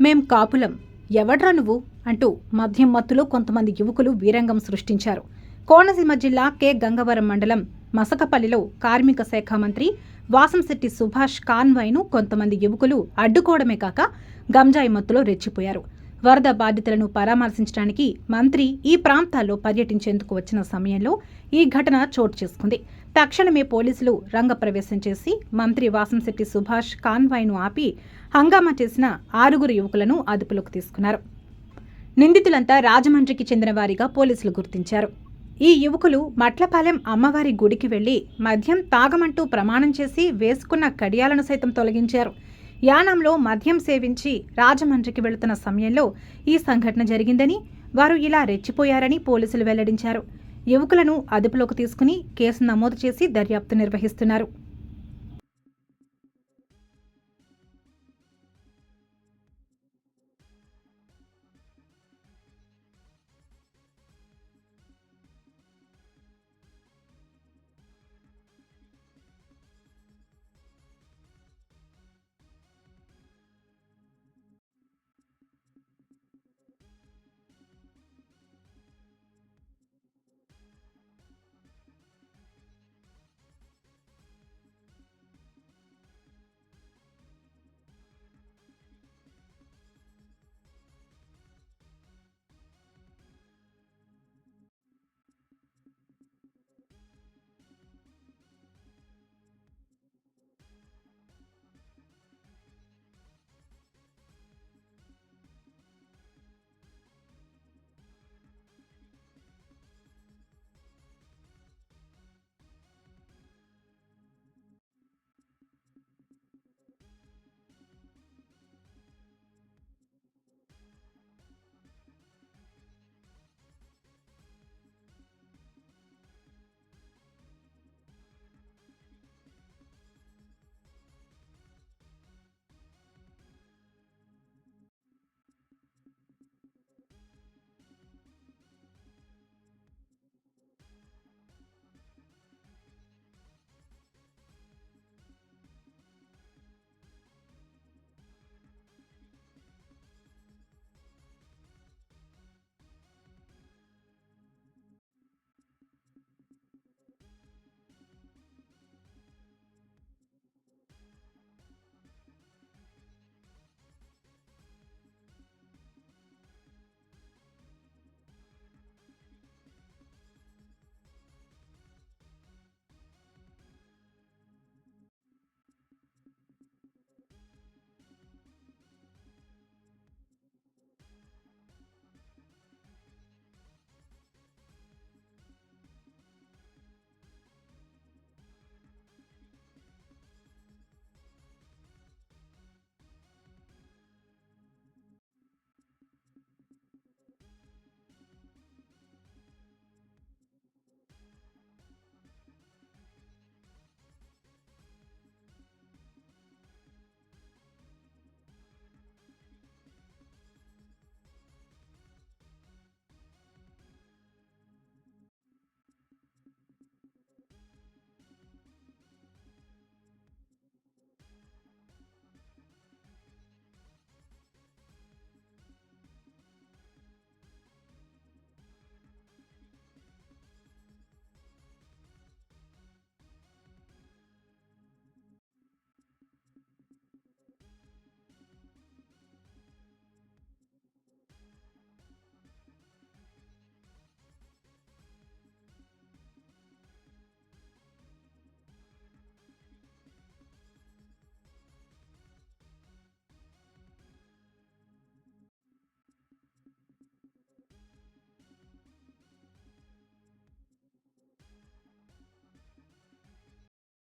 మేం కాపులం. ఎవడ్రా నువ్వు? అంటూ మద్యం మత్తులో కొంతమంది యువకులు వీరంగం సృష్టించారు. కోనసీమ జిల్లా కె. గంగవరం మండలం మసకపల్లిలో కార్మిక శాఖ మంత్రి వాసంశెట్టి సుభాష్ కాన్వాయ్ను కొంతమంది యువకులు అడ్డుకోవడమే కాక గంజాయి మత్తులో రెచ్చిపోయారు. వరద బాధితులను పరామర్శించడానికి మంత్రి ఈ ప్రాంతాల్లో పర్యటించేందుకు వచ్చిన సమయంలో ఈ ఘటన చోటు చేసుకుంది. తక్షణమే పోలీసులు రంగప్రవేశం చేసి మంత్రి వాసంశెట్టి సుభాష్ కాన్వాయ్ను ఆపి హంగామా చేసిన ఆరుగురు యువకులను అదుపులోకి తీసుకున్నారు. నిందితులంతా రాజమండ్రికి చెందిన వారిగా పోలీసులు గుర్తించారు. ఈ యువకులు మట్లపాలెం అమ్మవారి గుడికి వెళ్ళి మద్యం తాగమంటూ ప్రమాణం చేసి వేసుకున్న కడియాలను సైతం తొలగించారు. యానంలో మద్యం సేవించి రాజమండ్రికి వెళుతున్న సమయంలో ఈ సంఘటన జరిగిందని వారు ఇలా రెచ్చిపోయారని పోలీసులు వెల్లడించారు. యువకులను అదుపులోకి తీసుకుని కేసు నమోదు చేసి దర్యాప్తు నిర్వహిస్తున్నారు.